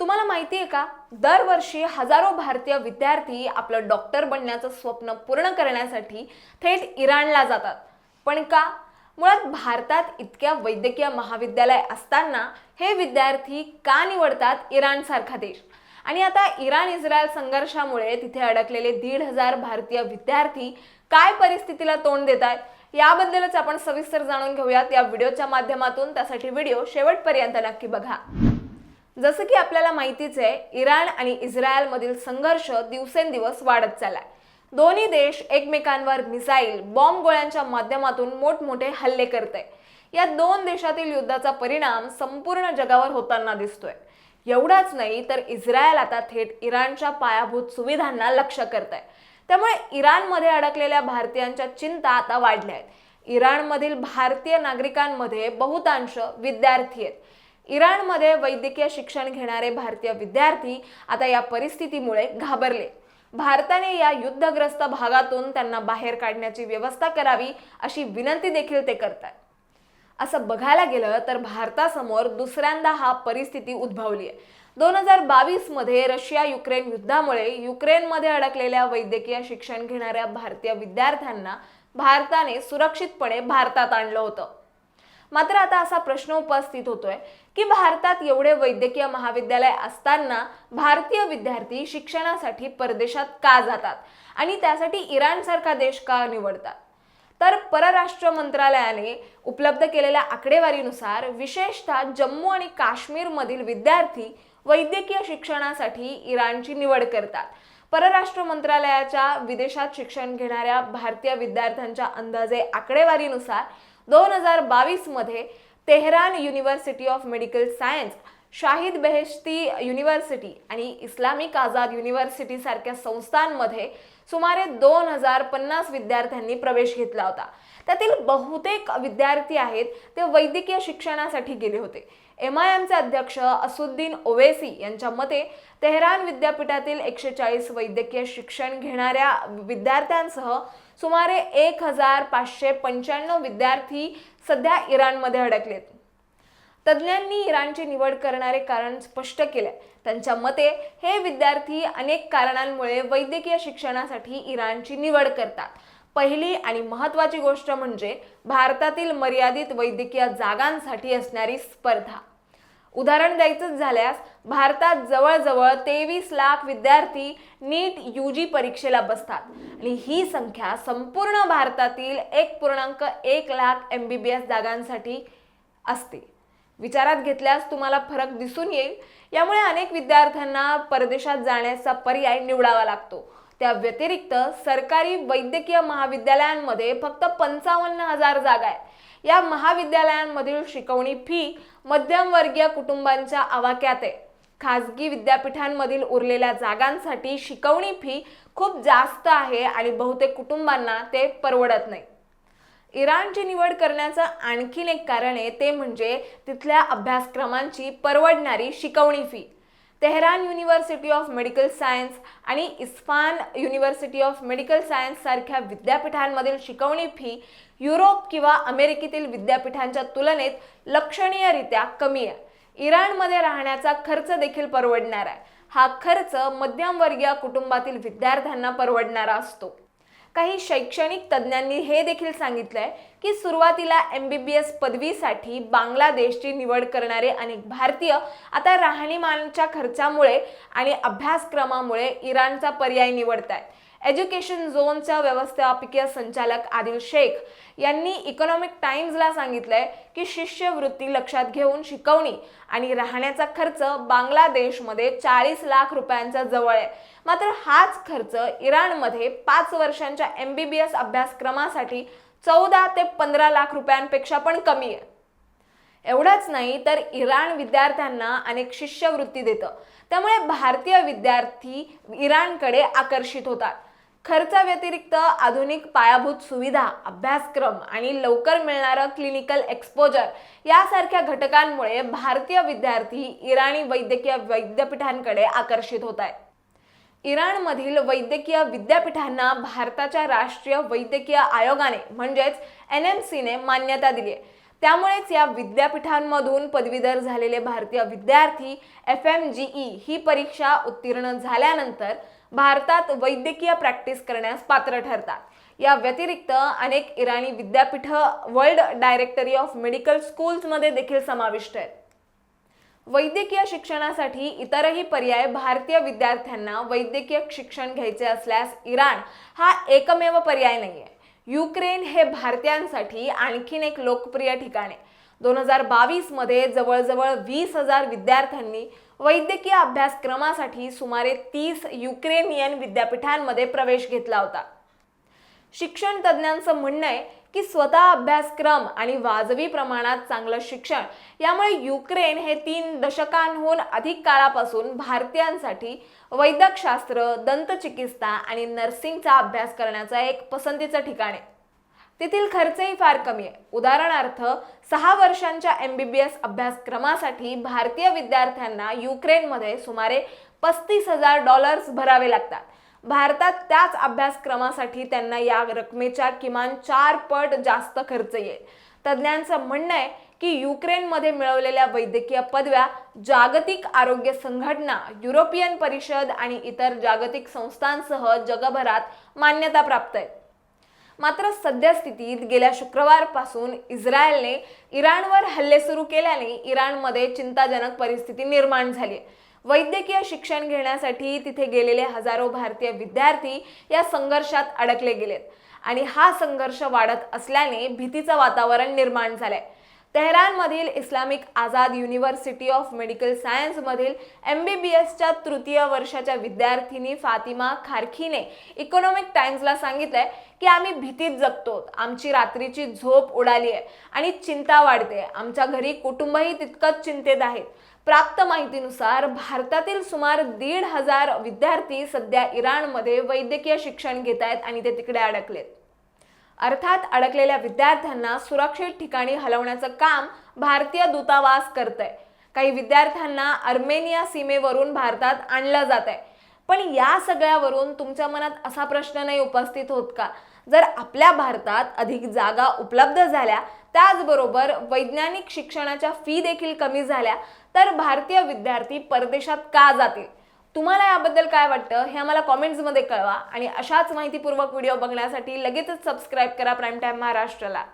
तुम्हाला माहिती आहे का? दरवर्षी हजारो भारतीय विद्यार्थी आपलं डॉक्टर बनण्याचं स्वप्न पूर्ण करण्यासाठी थेट इराणला जातात. पण का? मुळात भारतात इतक्या वैद्यकीय महाविद्यालय असताना हे विद्यार्थी का निवडतात इराणसारखा देश? आणि आता इराण इस्रायल संघर्षामुळे तिथे अडकलेले दीड हजार भारतीय विद्यार्थी काय परिस्थितीला तोंड देत आहेत याबद्दलच आपण सविस्तर जाणून घेऊयात या व्हिडिओच्या माध्यमातून. त्यासाठी व्हिडिओ शेवटपर्यंत नक्की बघा. जसं की आपल्याला माहितीच आहे इराण आणि इस्रायल मधील संघर्ष दिवसेंदिवस वाढत चाललाय. दोन्ही देश एकमेकांवर मिसाईल बॉम्ब गोळ्यांच्या माध्यमातून मोठमोठे हल्ले करते या दोन देशातील युद्धाचा परिणाम संपूर्ण जगावर होताना दिसतोय. एवढाच नाही तर इस्रायल आता थेट इराणच्या पायाभूत सुविधांना लक्ष करत आहे त्यामुळे इराणमध्ये अडकलेल्या भारतीयांच्या चिंता आता वाढल्या आहेत. इराणमधील भारतीय नागरिकांमध्ये बहुतांश विद्यार्थी आहेत. इराणमध्ये वैद्यकीय शिक्षण घेणारे भारतीय विद्यार्थी आता या परिस्थितीमुळे घाबरले. भारताने या युद्धग्रस्त भागातून त्यांना बाहेर काढण्याची व्यवस्था करावी अशी विनंती देखील ते करतात. असं बघायला गेलं तर भारतासमोर दुसऱ्यांदा हा परिस्थिती उद्भवली आहे दोन हजार बावीसमध्ये रशिया युक्रेन युद्धामुळे युक्रेनमध्ये अडकलेल्या वैद्यकीय शिक्षण घेणाऱ्या भारतीय विद्यार्थ्यांना भारताने सुरक्षितपणे भारतात आणलं होतं. मात्र आता असा प्रश्न उपस्थित होतोय की भारतात एवढे वैद्यकीय महाविद्यालय असताना भारतीय विद्यार्थी शिक्षणासाठी परदेशात का जातात? आणि त्यासाठी इराणसारखा देश का निवडतात? तर परराष्ट्र मंत्रालयाने उपलब्ध केलेल्या आकडेवारीनुसार विशेषतः जम्मू आणि काश्मीरमधील विद्यार्थी वैद्यकीय शिक्षणासाठी इराणची निवड करतात. परराष्ट्र मंत्रालयाच्या विदेशात शिक्षण घेणाऱ्या भारतीय विद्यार्थ्यांच्या अंदाजे आकडेवारीनुसार दोन हजार बावीसमध्ये Tehran university of medical science Shahid Beheshti university आणि इस्लामिक आझाद युनिव्हर्सिटीसारख्या संस्थांमध्ये सुमारे दोन हजार पन्नास विद्यार्थ्यांनी प्रवेश घेतला होता. त्यातील बहुतेक विद्यार्थी आहेत ते वैद्यकीय शिक्षणासाठी गेले होते. एम आय एमचे अध्यक्ष असुद्दीन ओवेसी यांच्या मते तेहरान विद्यापीठातील एकशे चाळीस वैद्यकीय शिक्षण घेणाऱ्या विद्यार्थ्यांसह सुमारे एक हजार पाचशे पंच्याण्णव विद्यार्थी सध्या इराणमध्ये अडकलेत. तज्ज्ञांनी इराणची निवड करणारे कारण स्पष्ट केले त्यांच्या मते हे विद्यार्थी अनेक कारणांमुळे वैद्यकीय शिक्षणासाठी इराणची निवड करतात. पहिली आणि महत्त्वाची गोष्ट म्हणजे भारतातील मर्यादित वैद्यकीय जागांसाठी असणारी स्पर्धा. उदाहरण द्यायचंच झाल्यास भारतात जवळजवळ तेवीस लाख विद्यार्थी नीट यू जी परीक्षेला बसतात आणि ही संख्या संपूर्ण भारतातील एक पूर्णांक एक lakh M B B S जागांसाठी असते. विचारात घेतल्यास तुम्हाला फरक दिसून येईल. यामुळे अनेक विद्यार्थ्यांना परदेशात जाण्याचा पर्याय निवडावा लागतो. त्या व्यतिरिक्त सरकारी वैद्यकीय महाविद्यालयांमध्ये फक्त पंचावन्न हजार जागा आहेत. या महाविद्यालयांमधील शिकवणी फी मध्यमवर्गीय कुटुंबांच्या आवाक्यात आहे. खाजगी विद्यापीठांमधील उरलेल्या जागांसाठी शिकवणी फी खूप जास्त आहे आणि बहुतेक कुटुंबांना ते परवडत नाही. इराणची निवड करण्याचं आणखीन एक कारण आहे ते म्हणजे तिथल्या अभ्यासक्रमांची परवडणारी शिकवणी fee Tehran university of medical science आणि Isfahan university of medical science सारख्या विद्यापीठांमधील शिकवणी फी युरोप किंवा अमेरिकेतील विद्यापीठांच्या तुलनेत लक्षणीयरित्या कमी आहे. इराणमध्ये राहण्याचा खर्च देखील परवडणार आहे. हा खर्च मध्यमवर्गीय कुटुंबातील विद्यार्थ्यांना परवडणारा असतो. काही शैक्षणिक तज्ज्ञांनी हे देखील सांगितलंय की सुरुवातीला एम बी बी एस पदवीसाठी बांगलादेशची निवड करणारे अनेक भारतीय आता राहणीमानच्या खर्चामुळे आणि अभ्यासक्रमामुळे इराणचा पर्याय निवडत आहेत एज्युकेशन झोनच्या व्यवस्थापकीय संचालक आदिल शेख यांनी इकॉनॉमिक टाइम्सला सांगितलंय की शिष्यवृत्ती लक्षात घेऊन शिकवणी आणि राहण्याचा खर्च बांगलादेशमध्ये चाळीस लाख रुपयांच्या जवळ आहे. मात्र हाच खर्च इराणमध्ये पाच वर्षांच्या एम बी बी एस अभ्यासक्रमासाठी चौदा ते पंधरा लाख रुपयांपेक्षा पण कमी आहे. एवढंच नाही तर इराण विद्यार्थ्यांना अनेक शिष्यवृत्ती देतं. त्यामुळे भारतीय विद्यार्थी इराणकडे आकर्षित होतात. खर्चाव्यतिरिक्त आधुनिक पायाभूत सुविधा अभ्यासक्रम आणि लवकर मिळणारं क्लिनिकल एक्सपोजर यासारख्या घटकांमुळे भारतीय विद्यार्थी इराणी वैद्यकीय विद्यापीठांकडे आकर्षित होत आहेत इराणमधील वैद्यकीय विद्यापीठांना भारताच्या राष्ट्रीय वैद्यकीय आयोगाने म्हणजेच एन एम सीने मान्यता दिली आहे त्यामुळेच या विद्यापीठांमधून पदवीधर झालेले भारतीय विद्यार्थी एफ एम जी ई ही परीक्षा उत्तीर्ण झाल्यानंतर भारतात वैद्यकीय प्रॅक्टिस करण्यास पात्र ठरतात. या व्यतिरिक्त अनेक इराणी विद्यापीठ वर्ल्ड डायरेक्टरी ऑफ मेडिकल स्कूल्समध्ये देखील समाविष्ट आहेत. वैद्यकीय शिक्षणासाठी इतरही पर्याय भारतीय विद्यार्थ्यांना वैद्यकीय शिक्षण घ्यायचे असल्यास इराण हा एकमेव पर्याय नाहीये. युक्रेन हे भारतीयांसाठी आणखीन एक लोकप्रिय ठिकाण आहे. दोन हजार बावीसमध्ये जवळजवळ वीस हजार विद्यार्थ्यांनी वैद्यकीय अभ्यासक्रमासाठी सुमारे तीस युक्रेनियन विद्यापीठांमध्ये प्रवेश घेतला होता. शिक्षण तज्ज्ञांचं म्हणणं आहे की स्वतः अभ्यासक्रम आणि वाजवी प्रमाणात चांगलं शिक्षण. यामुळे युक्रेन हे तीन दशकांहून अधिक काळापासून भारतीयांसाठी वैद्यकशास्त्र दंतचिकित्सा आणि नर्सिंगचा अभ्यास करण्याचा एक पसंतीचं ठिकाण आहे. तेथील खर्चही फार कमी आहे. उदाहरणार्थ सहा वर्षांच्या एम बी बी एस अभ्यासक्रमासाठी भारतीय विद्यार्थ्यांना युक्रेनमध्ये सुमारे पस्तीस हजार डॉलर्स भरावे लागतात. भारतात त्याच अभ्यासक्रमासाठी त्यांना या रकमेच्या किमान चार पट जास्त खर्च येईल. तज्ज्ञांचं म्हणणं आहे की युक्रेनमध्ये मिळवलेल्या वैद्यकीय पदव्या जागतिक आरोग्य संघटना युरोपियन परिषद आणि इतर जागतिक संस्थांसह जगभरात मान्यता प्राप्त आहे. मात्र सद्यस्थितीत गेल्या शुक्रवारपासून इस्रायलने इराणवर हल्ले सुरू केल्याने इराणमध्ये चिंताजनक परिस्थिती निर्माण झाली आहे. वैद्यकीय शिक्षण घेण्यासाठी तिथे गेलेले हजारो भारतीय विद्यार्थी या संघर्षात अडकले गेलेत. आणि हा संघर्ष वाढत असल्याने भीतीचं वातावरण निर्माण झालंय. तेहरानमधील Islamic Azad university of medical सायन्समधील M B B एसच्या तृतीय वर्षाच्या विद्यार्थिनी फातिमा खारखीने इकॉनॉमिक टाइम्सला सांगितलंय की आम्ही भीतीत जगतो. आमची रात्रीची झोप उडाली आहे आणि चिंता वाढते. आमच्या घरी कुटुंबही तितकंच चिंतेत आहेत. प्राप्त माहितीनुसार भारतातील सुमार दीड हजार विद्यार्थी सध्या इराणमध्ये वैद्यकीय शिक्षण घेत आहेत आणि ते तिकडे अडकलेत. अर्थात अडकलेल्या विद्यार्थ्यांना सुरक्षित ठिकाणी हलवण्याचं काम भारतीय दूतावास करत आहे काही विद्यार्थ्यांना अर्मेनिया सीमेवरून भारतात आणलं जात आहे पण या सगळ्यावरून तुमच्या मनात असा प्रश्न नाही उपस्थित होत का? जर आपल्या भारतात अधिक जागा उपलब्ध झाल्या त्याचबरोबर वैज्ञानिक शिक्षणाच्या फी देखील कमी झाल्या तर भारतीय विद्यार्थी परदेशात का जातील? तुम्हाला याबद्दल काय वाटतं? हे आम्हाला कॉमेंट्समध्ये कळवा आणि अशाच माहितीपूर्वक व्हिडिओ बघण्यासाठी लगेचच सबस्क्राईब करा प्राईम टाईम महाराष्ट्राला.